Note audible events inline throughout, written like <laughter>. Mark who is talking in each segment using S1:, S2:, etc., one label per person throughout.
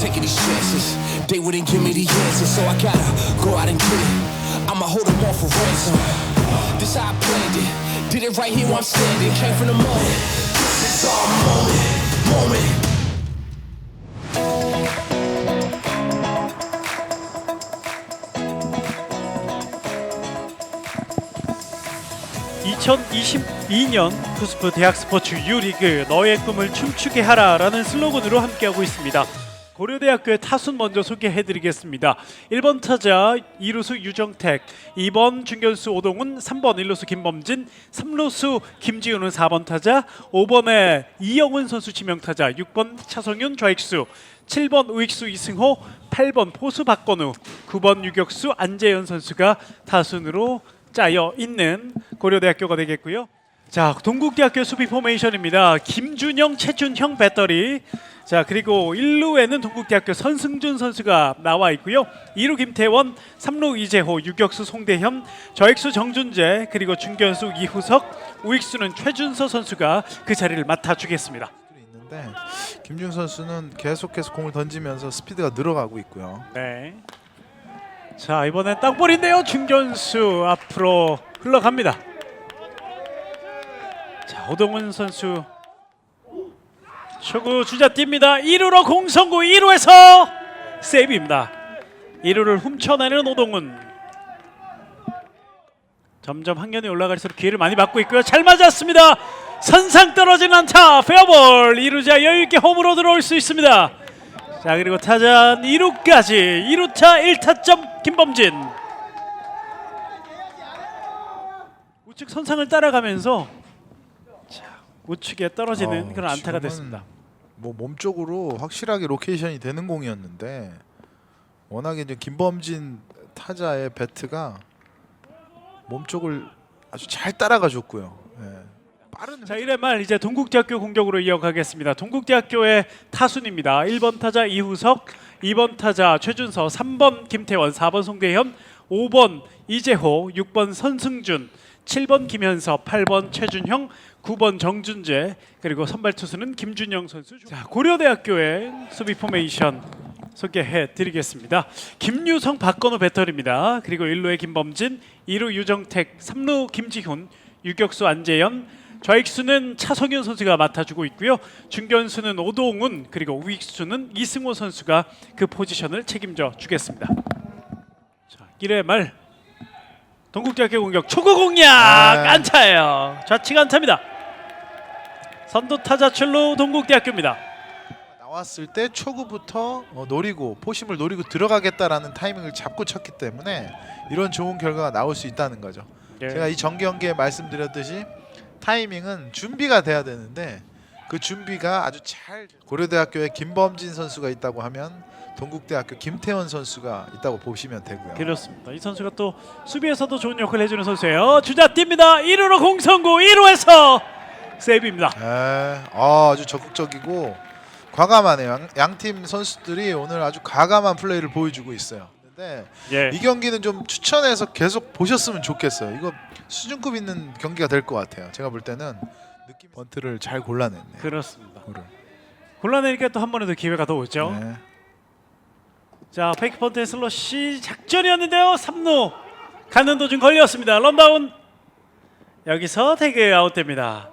S1: taking these chances. They wouldn't give me the answers, so I gotta go out and get it. I'ma hold them off for ransom. This how I planned it. Did it right here where I'm standing. Came from the mud. This is our moment, moment.
S2: 2022년 쿠스프 대학 스포츠 유리그 너의 꿈을 춤추게 하라라는 슬로건으로 함께하고 있습니다. 고려대학교의 타순 먼저 소개해 드리겠습니다. 1번 타자 이루수 유정택, 2번 중견수 오동훈, 3번 일루수 김범진, 3루수 김지훈은 4번 타자, 5번에 이영훈 선수 지명 타자, 6번 차성윤 좌익수, 7번 우익수 이승호, 8번 포수 박건우, 9번 유격수 안재현 선수가 타순으로 짜여 있는 고려대학교가 되겠고요. 자, 동국대학교 수비 포메이션입니다. 김준영, 최준형 배터리. 자, 그리고 1루에는 동국대학교 선승준 선수가 나와 있고요. 2루 김태원, 3루 이재호, 유격수 송대현, 저익수 정준재, 그리고 중견수 이후석, 우익수는 최준서 선수가 그 자리를 맡아주겠습니다.
S3: 있는데 김준 선수는 계속해서 공을 던지면서 스피드가 늘어가고 있고요.
S2: 네. 자, 이번엔 땅볼인데요. 중견수 앞으로 흘러갑니다. 자, 오동훈 선수 초구 주자 뜁니다. 1루로 공성구 2루에서 세이브입니다. 1루를 훔쳐내는 오동훈. 점점 학년이 올라갈수록 기회를 많이 받고 있고요. 잘 맞았습니다. 선상 떨어진 안타 페어볼 2루자 여유 있게 홈으로 들어올 수 있습니다. 자 그리고 타자 2루까지 2루타 1타점 김범진 우측 선상을 따라가면서 자 우측에 떨어지는
S3: 어,
S2: 그런 안타가
S3: 지금은
S2: 됐습니다.
S3: 뭐 몸쪽으로 확실하게 로케이션이 되는 공이었는데 워낙에 이제 김범진 타자의 배트가 몸쪽을 아주 잘 따라가 줬고요. 예. 빠른
S2: 자 1회 말 이제 동국대학교 공격으로 이어가겠습니다. 동국대학교의 타순입니다. 1번 타자 이후석, 2번 타자 최준서, 3번 김태원, 4번 송대현, 5번 이재호, 6번 선승준, 7번 김현섭, 8번 최준형, 9번 정준재 그리고 선발 투수는 김준영 선수. 자 고려대학교의 수비 포메이션 소개해 드리겠습니다. 김유성 박건우 배터리입니다. 그리고 1루에 김범진, 2루 유정택, 3루 김지훈, 유격수 안재현, 좌익수는 차성현 선수가 맡아주고 있고요. 중견수는 오동훈 그리고 우익수는 이승호 선수가 그 포지션을 책임져 주겠습니다. 자, 1회 말 동국대학교 공격 초구 공략
S3: 아.
S2: 안타예요. 좌측 안타입니다. 선두 타자 출루 동국대학교입니다.
S3: 나왔을 때 초구부터 어, 노리고 포심을 노리고 들어가겠다라는 타이밍을 잡고 쳤기 때문에 이런 좋은 결과가 나올 수 있다는 거죠.
S2: 예.
S3: 제가 이 정기 경기에 말씀드렸듯이 타이밍은 준비가 돼야 되는데 그 준비가 아주 잘 고려대학교에 김범진 선수가 있다고 하면 동국대학교 김태원 선수가 있다고 보시면 되고요.
S2: 그렇습니다. 이 선수가 또 수비에서도 좋은 역할을 해주는 선수예요. 주자 뜁니다. 1루로 공성구 1루에서 세이브입니다.
S3: 네, 아, 아주 적극적이고 과감하네요. 양 팀 선수들이 오늘 아주 과감한 플레이를 보여주고 있어요. 근데
S2: 예.
S3: 이 경기는 좀 추천해서 계속 보셨으면 좋겠어요. 이거 수준급 있는 경기가 될 것 같아요. 제가 볼 때는 느낌 번트를 잘 골라냈네요.
S2: 그렇습니다.
S3: 골을.
S2: 골라내니까 또 한 번에 더 기회가 더 오죠.
S3: 네.
S2: 자 페이크 펀트의 슬러시 작전이었는데요 3루 가는 도중 걸렸습니다 런다운 여기서 태그 아웃됩니다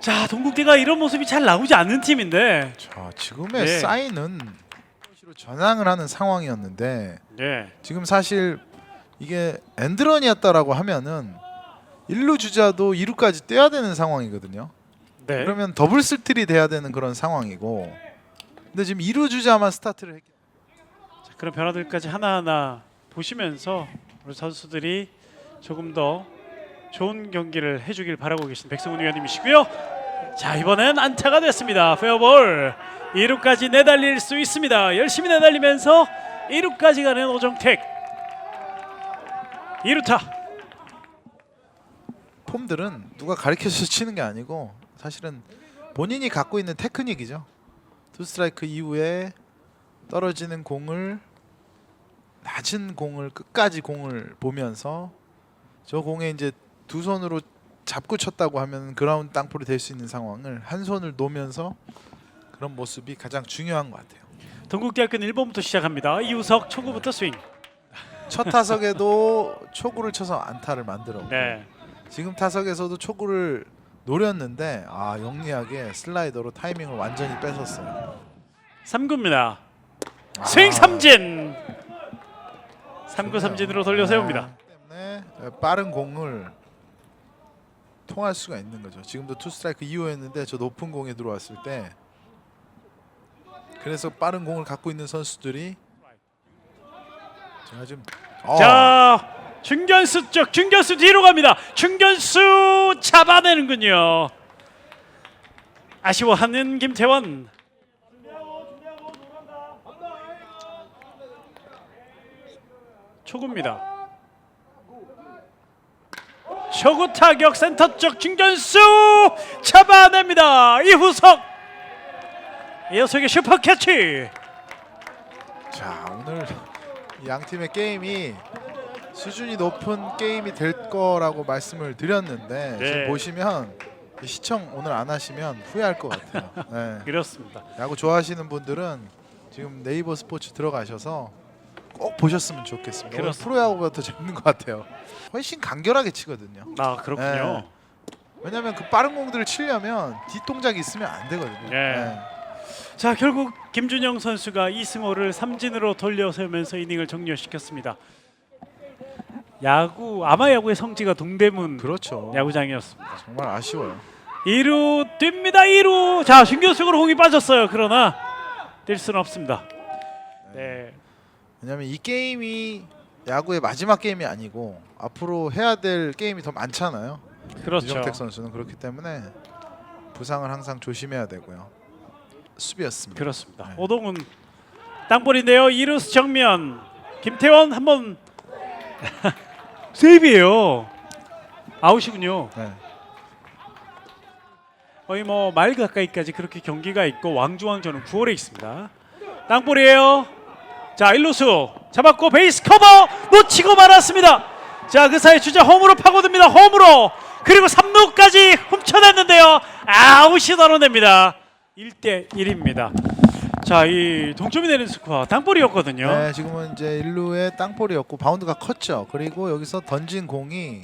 S2: 자 동국대가 이런 모습이 잘 나오지 않는 팀인데
S3: 자, 지금의
S2: 네.
S3: 사인은 로 전향을 하는 상황이었는데
S2: 예
S3: 지금 사실 이게 엔드런이었다라고 하면은 1루 주자도 2루까지 떼야 되는 상황이거든요.
S2: 네.
S3: 그러면 더블 스틸이 돼야 되는 그런 상황이고 근데 지금 2루 주자만 스타트를 했기
S2: 자, 그런 변화들까지 하나하나 보시면서 우리 선수들이 조금 더 좋은 경기를 해주길 바라고 계신 백승훈 위원님이시고요. 자 이번엔 안타가 됐습니다. 페어볼. 2루까지 내달릴 수 있습니다. 열심히 내달리면서 2루까지 가는 오정택. 2루타.
S3: 폼들은 누가 가르쳐서 치는 게 아니고 사실은 본인이 갖고 있는 테크닉이죠. 투 스트라이크 이후에 떨어지는 공을 낮은 공을 끝까지 공을 보면서 저 공에 이제 두 손으로 잡고 쳤다고 하면 그라운드 땅볼이 될 수 있는 상황을 한 손을 놓으면서 그런 모습이 가장 중요한 것 같아요.
S2: 동국대학교는 1번부터 시작합니다. 이우석 초구부터 스윙.
S3: 첫 타석에도 <laughs> 초구를 쳐서 안타를 만들었고
S2: 네.
S3: 지금 타석에서도 초구를 노렸는데 아 영리하게 슬라이더로 타이밍을 완전히 뺏었어요.
S2: 3구입니다.
S3: 아.
S2: 스윙 삼진. 3구 삼진으로 돌려 세웁니다.
S3: 네, 때문에 빠른 공을 통할 수가 있는 거죠. 지금도 투 스트라이크 이후였는데 저 높은 공에 들어왔을 때 그래서 빠른 공을 갖고 있는 선수들이 제가 지금 어,
S2: 자, 중견수 쪽 중견수 뒤로 갑니다. 중견수 잡아내는군요. 아쉬워하는 김태원. 초구입니다. 초구 타격 센터 쪽 중견수 잡아냅니다. 이후석 이후석의 슈퍼 캐치.
S3: 자 오늘 양 팀의 게임이 수준이 높은 게임이 될 거라고 말씀을 드렸는데
S2: 네.
S3: 지금 보시면 이 시청 오늘 안 하시면 후회할 것 같아요. <laughs> 네.
S2: 그렇습니다.
S3: 야구 좋아하시는 분들은 지금 네이버 스포츠 들어가셔서 꼭 보셨으면 좋겠습니다. 오늘
S2: 그렇습니다.
S3: 프로야구가 더 재밌는 것 같아요. 훨씬 간결하게 치거든요.
S2: 아 그렇군요.
S3: 네. 왜냐하면 그 빠른 공들을 치려면 뒷동작이 있으면 안 되거든요.
S2: 네. 자 결국 김준영 선수가 이승호를 삼진으로 돌려세우면서 이닝을 종료시켰습니다. 야구 아마 야구의 성지가 동대문
S3: 그렇죠.
S2: 야구장이었습니다.
S3: 정말 아쉬워요.
S2: 2루 뜁니다. 2루. 자 중견수로 공이 빠졌어요. 그러나 뛸 수는 없습니다. 네.
S3: 왜냐하면 이 게임이 야구의 마지막 게임이 아니고 앞으로 해야 될 게임이 더 많잖아요.
S2: 그렇죠.
S3: 유정택 선수는 그렇기 때문에 부상을 항상 조심해야 되고요. 수비였습니다.
S2: 그렇습니다.
S3: 네.
S2: 오동훈 땅볼인데요. 2루수 정면 김태원 한번 <laughs> 세이브예요. 아웃이군요.
S3: 네.
S2: 거의 뭐 말 가까이까지 그렇게 경기가 있고 왕중왕전은 9월에 있습니다. 땅볼이에요. 자 일루수 잡았고 베이스 커버 놓치고 말았습니다. 자 그 사이 주자 홈으로 파고듭니다. 홈으로 그리고 3루까지 훔쳐냈는데요. 아웃이 떨어냅니다. 1대 1입니다. 자 이 동점이 되는 스코어 땅볼이었거든요.
S3: 네, 지금은 이제 1루에 땅볼이었고 바운드가 컸죠. 그리고 여기서 던진 공이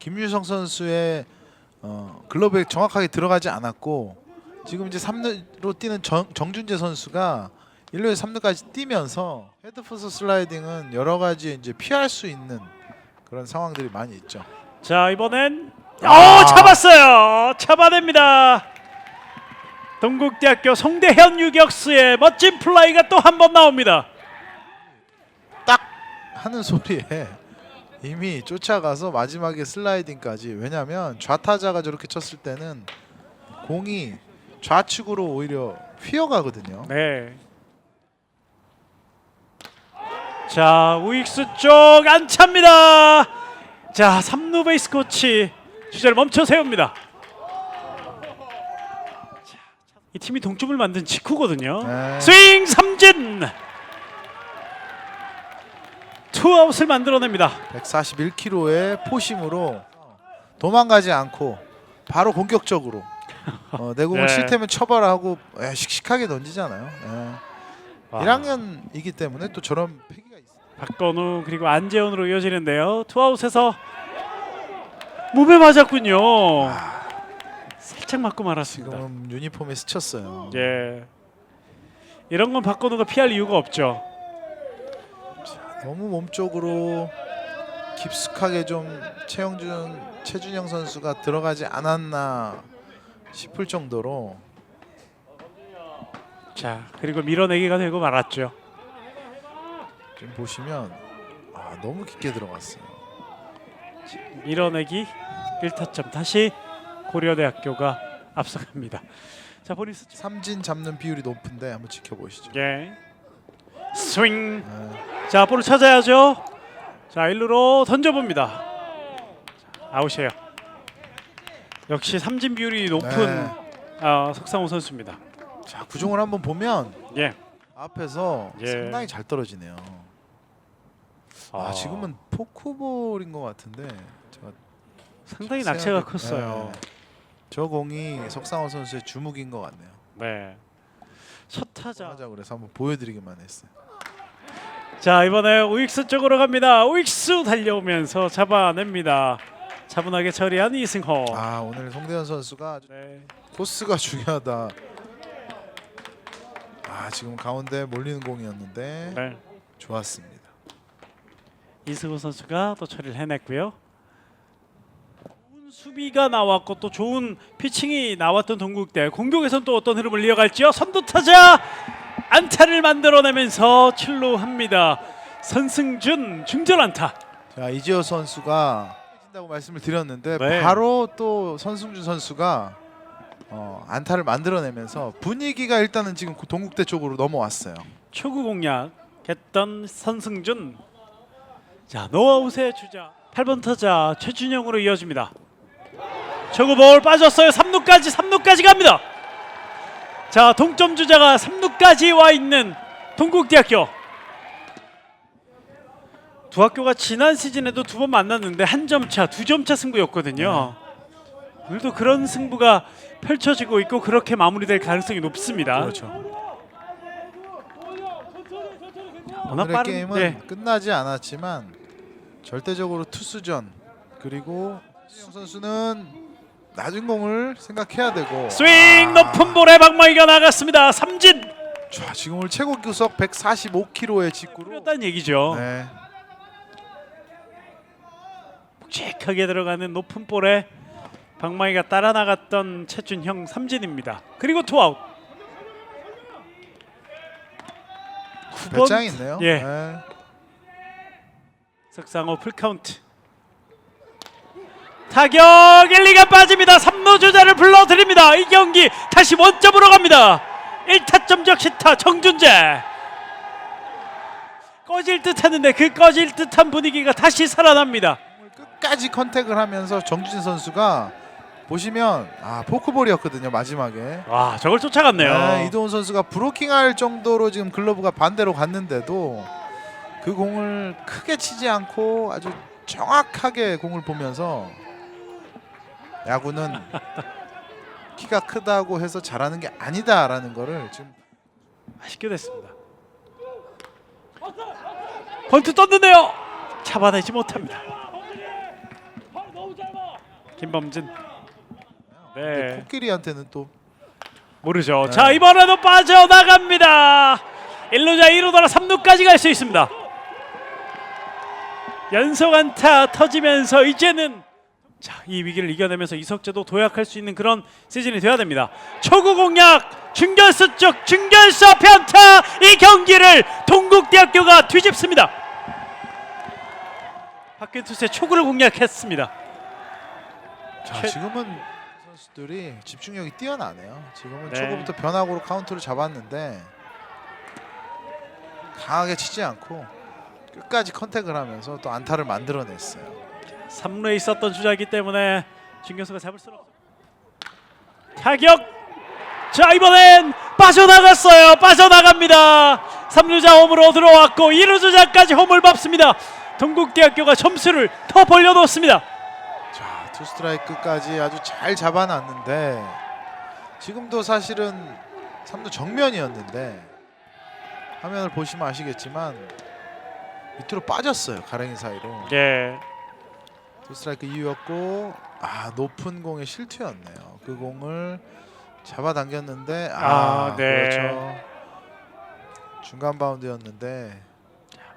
S3: 김유성 선수의 어, 글러브에 정확하게 들어가지 않았고 지금 이제 3루로 뛰는 정, 정준재 선수가 1루에 3루까지 뛰면서 헤드포스 슬라이딩은 여러 가지 이제 피할 수 있는 그런 상황들이 많이 있죠.
S2: 자 이번엔
S3: 아.
S2: 오 잡았어요 잡아냅니다 동국대학교 송대현 유격수의 멋진 플라이가 또 한 번 나옵니다
S3: 딱 하는 소리에 이미 쫓아가서 마지막에 슬라이딩까지 왜냐하면 좌타자가 저렇게 쳤을 때는 공이 좌측으로 오히려 휘어가거든요.
S2: 네. 자 우익수 쪽 안차입니다 자 3루 베이스 코치 주자를 멈춰 세웁니다 자, 이 팀이 동점을 만든 직후거든요
S3: 네.
S2: 스윙 삼진 투아웃을 만들어냅니다
S3: 141km의 포심으로 도망가지 않고 바로 공격적으로 어, <laughs> 내공을
S2: 네.
S3: 실태면 처벌하고 에, 씩씩하게 던지잖아요. 예.
S2: 와.
S3: 1학년이기 때문에 또 저런 있어요.
S2: 박건우 그리고 안재현으로 이어지는데요. 투아웃에서 몸에 맞았군요. 살짝 맞고 말았습니다.
S3: 지금 유니폼에 스쳤어요.
S2: 예. 이런 건 박건우가 피할 이유가 없죠.
S3: 너무 몸쪽으로 깊숙하게 좀 최영준, 최준영 선수가 들어가지 않았나 싶을 정도로
S2: 자, 그리고 밀어내기가 되고 말았죠.
S3: 지금 보시면 아, 너무 깊게 들어갔어요.
S2: 밀어내기 1타점 다시 고려대학교가 앞서갑니다. 자, 본인 스
S3: 삼진 잡는 비율이 높은데 한번 지켜보시죠.
S2: 예. 스윙.
S3: 네.
S2: 자, 볼을 찾아야죠. 자, 일루로 던져봅니다. 자, 아웃이에요. 역시 삼진 비율이 높은
S3: 네.
S2: 아, 석상호 선수입니다.
S3: 자 구종을 한번 보면
S2: 예.
S3: 앞에서
S2: 예.
S3: 상당히 잘 떨어지네요. 아,
S2: 아,
S3: 지금은 포크볼인 것 같은데 제가
S2: 상당히
S3: 자세하게-
S2: 낙차가 컸어요.
S3: 네. 저 공이 석상호 선수의 주묵인 것 같네요.
S2: 네. 첫 타자.
S3: 하자 그래서 한번 보여드리기만 했어요.
S2: 자 이번에 우익수 쪽으로 갑니다. 우익수 달려오면서 잡아냅니다. 차분하게 처리한 이승호.
S3: 아 오늘 송대현 선수가 아주
S2: 네.
S3: 코스가 중요하다. 아 지금 가운데 몰리는 공이었는데
S2: 네.
S3: 좋았습니다.
S2: 이승호 선수가 또 처리를 해냈고요. 좋은 수비가 나왔고 또 좋은 피칭이 나왔던 동국대 공격에선 또 어떤 흐름을 이어갈지요. 선두 타자 안타를 만들어내면서 출루합니다. 선승준 중전 안타.
S3: 자 이지호 선수가 진다고 말씀을 드렸는데
S2: 네.
S3: 바로 또 선승준 선수가 어, 안타를 만들어내면서 분위기가 일단은 지금 동국대 쪽으로 넘어왔어요.
S2: 초구 공략했던 선승준. 자 노아웃의 주자 8번 타자 최준영으로 이어집니다. 초구 볼 빠졌어요. 3루까지 3루까지 갑니다. 자 동점 주자가 3루까지 와 있는 동국대학교. 두 학교가 지난 시즌에도 두 번 만났는데 한 점 차, 두 점 차 승부였거든요. 오늘도 그런 승부가 펼쳐지고 있고 그렇게 마무리될 가능성이 높습니다.
S3: 그렇죠.
S2: 워낙
S3: 오늘의
S2: 빠른
S3: 게임은
S2: 네.
S3: 끝나지 않았지만 절대적으로 투수전 그리고 수영 선수는 낮은 공을 생각해야 되고
S2: 스윙 높은 볼에 박마이가 나갔습니다. 삼진
S3: 자, 지금 오늘 최고 구속 145km의 직구로
S2: 뿌렸다는 얘기죠.
S3: 네.
S2: 묵직하게 들어가는 높은 볼에 박마이가 따라 나갔던 최준형 삼진입니다. 그리고 투아웃. 9번
S3: 배짱이 있네요.
S2: 예.
S3: 네.
S2: 석상호 풀카운트. 타격 1리가 빠집니다. 3루 주자를 불러드립니다. 이 경기 다시 원점으로 갑니다. 1타점 적시타 정준재. 꺼질 듯 했는데 그 꺼질 듯한 분위기가 다시 살아납니다.
S3: 끝까지 컨택을 하면서 정준 선수가 보시면 아 포크볼이었거든요 마지막에.
S2: 와 저걸 쫓아갔네요.
S3: 네, 이도훈 선수가 브로킹할 정도로 지금 글러브가 반대로 갔는데도 그 공을 크게 치지 않고 아주 정확하게 공을 보면서 야구는 <laughs> 키가 크다고 해서 잘하는 게 아니다라는 거를 지금
S2: 아쉽게 됐습니다. 번트 떴는데요. 잡아내지 못합니다. 김범진. 네.
S3: 코끼리한테는 또
S2: 모르죠.
S3: 네.
S2: 자 이번에도 빠져나갑니다. 1루자 2루 돌아 3루까지 갈 수 있습니다. 연속 안타 터지면서 이제는 자, 이 위기를 이겨내면서 이석재도 도약할 수 있는 그런 시즌이 돼야 됩니다. 초구 공략 중견수 쪽 중견수 앞에 안타 이 경기를 동국대학교가 뒤집습니다. 박근투수의 초구를 공략했습니다.
S3: 자,
S2: 최-
S3: 지금은 선수들이 집중력이 뛰어나네요. 지금은
S2: 네.
S3: 초구부터 변화구로 카운트를 잡았는데 강하게 치지 않고 끝까지 컨택을 하면서 또 안타를 만들어냈어요.
S2: 3루에 있었던 주자이기 때문에 중견수가 잡을 수는 없어. 타격. 자 이번엔 빠져나갔어요. 빠져나갑니다. 3루자 홈으로 들어왔고 2루 주자까지 홈을 밟습니다. 동국대학교가 점수를 더 벌려놓습니다.
S3: 자, 투 스트라이크까지 아주 잘 잡아놨는데 지금도 사실은 3루 정면이었는데 화면을 보시면 아시겠지만 밑으로 빠졌어요. 가랭이 사이로.
S2: 예.
S3: 투 스트라이크 이후였고 아 높은 공의 실투였네요. 그 공을 잡아당겼는데 아,
S2: 아, 네.
S3: 그렇죠. 중간 바운드였는데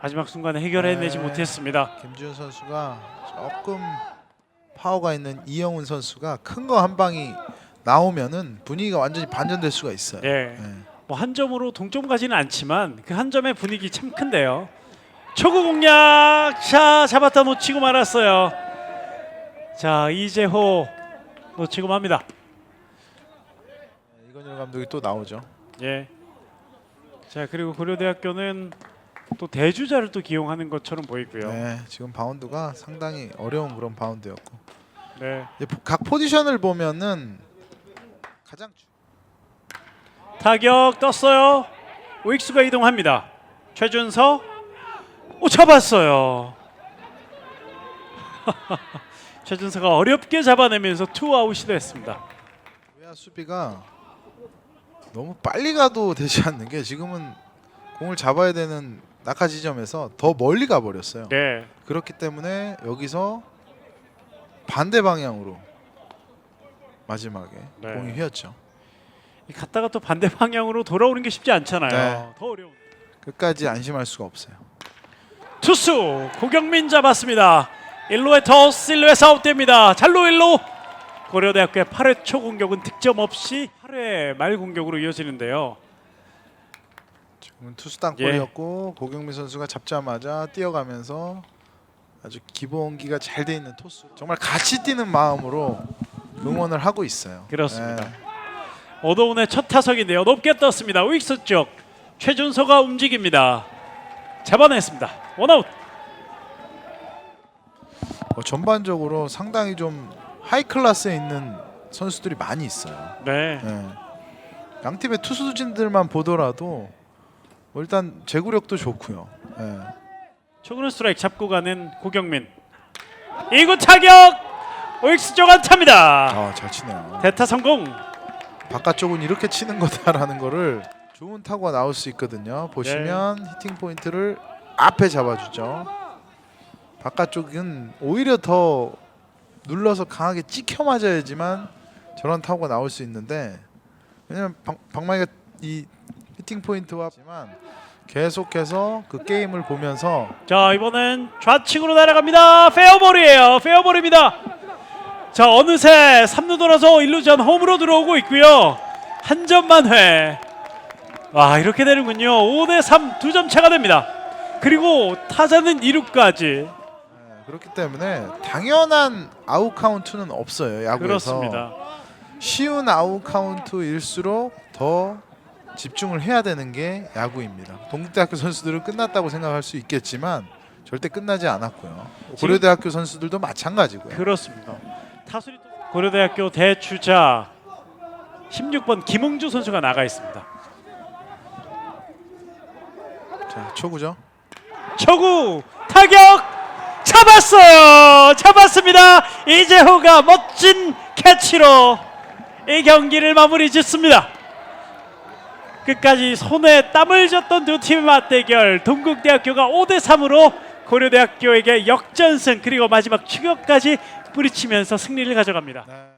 S2: 마지막 순간에 해결해내지
S3: 네.
S2: 못했습니다.
S3: 김지훈 선수가 조금 파워가 있는 이영훈 선수가 큰 거 한 방이 나오면은 분위기가 완전히 반전될 수가 있어요.
S2: 예.
S3: 네.
S2: 뭐 한 점으로 동점 가지는 않지만 그 한 점의 분위기 참 큰데요. 초구 공략 자 잡았다 놓치고 말았어요. 자 이재호 놓치고 맙니다.
S3: 이건일 감독이 또 나오죠.
S2: 예. 자 그리고 고려대학교는 또 대주자를 또 기용하는 것처럼 보이고요. 네.
S3: 네, 지금 바운드가 상당히 어려운 그런 바운드였고 포- 각 포지션을 보면은 가장 주-
S2: 타격 떴어요. 우익수가 이동합니다. 최준서 오 잡았어요. <laughs> 최준서가 어렵게 잡아내면서 투아웃이 됐습니다.
S3: 외야 수비가 너무 빨리 가도 되지 않는 게 지금은 공을 잡아야 되는 낙하 지점에서 더 멀리 가 버렸어요.
S2: 네.
S3: 그렇기 때문에 여기서 반대 방향으로 마지막에
S2: 네.
S3: 공이 휘었죠.
S2: 이 갔다가 또 반대 방향으로 돌아오는 게 쉽지 않잖아요.
S3: 네.
S2: 더 어려운.
S3: 끝까지 안심할 수가 없어요.
S2: 투수 고경민 잡았습니다. 1루에 토스 1루에 아웃됩니다. 잘로 1루 고려대학교의 8회 초 공격은 득점 없이 8회 말 공격으로 이어지는데요.
S3: 지금은 투수 땅볼이었고 고경민 선수가 잡자마자 뛰어가면서 아주 기본기가 잘 돼 있는 토수. 정말 같이 뛰는 마음으로 응원을 하고 있어요.
S2: 그렇습니다.
S3: 네.
S2: 오도운의 첫 타석인데요. 높게 떴습니다. 우익수 쪽 최준서가 움직입니다. 잡아냈습니다. 원아웃.
S3: 어, 전반적으로 상당히 좀 하이 클래스에 있는 선수들이 많이 있어요.
S2: 네.
S3: 네. 양 팀의 투수진들만 보더라도 뭐 일단 제구력도 좋고요. 네.
S2: 초구는 스트라이크 잡고 가는 고경민. 2구 타격. 우익수 쪽 안타입니다.
S3: 아, 잘 치네요.
S2: 대타 성공.
S3: 바깥쪽은 이렇게 치는 거다라는 거를 좋은 타구가 나올 수 있거든요. 보시면 히팅 포인트를 앞에 잡아주죠. 바깥쪽은 오히려 더 눌러서 강하게 찍혀 맞아야지만 저런 타구가 나올 수 있는데 왜냐면 방, 방망이가 이 히팅 포인트와 지만 계속해서 그 게임을 보면서
S2: 자 이번엔 좌측으로 날아갑니다. 페어볼이에요. 페어볼입니다. 자 어느새 3루 돌아서 1루전 홈으로 들어오고 있고요. 한 점만 회. 와 이렇게 되는군요. 5대 3 두 점 차가 됩니다. 그리고 타자는 2루까지.
S3: 네, 그렇기 때문에 당연한 아웃 카운트는 없어요 야구에서
S2: 그렇습니다.
S3: 쉬운 아웃 카운트일수록 더 집중을 해야 되는 게 야구입니다. 동국대학교 선수들은 끝났다고 생각할 수 있겠지만 절대 끝나지 않았고요. 고려대학교 선수들도 마찬가지고요.
S2: 그렇습니다. 또 고려대학교 대주자 16번 김웅주 선수가 나가 있습니다.
S3: 자 초구죠.
S2: 초구 타격 잡았어요. 잡았습니다. 이재호가 멋진 캐치로 이 경기를 마무리 짓습니다. 끝까지 손에 땀을 줬던 두 팀의 맞대결 동국대학교가 5대 3으로 고려대학교에게 역전승 그리고 마지막 추격까지 뿌리치면서 승리를 가져갑니다.
S3: 네.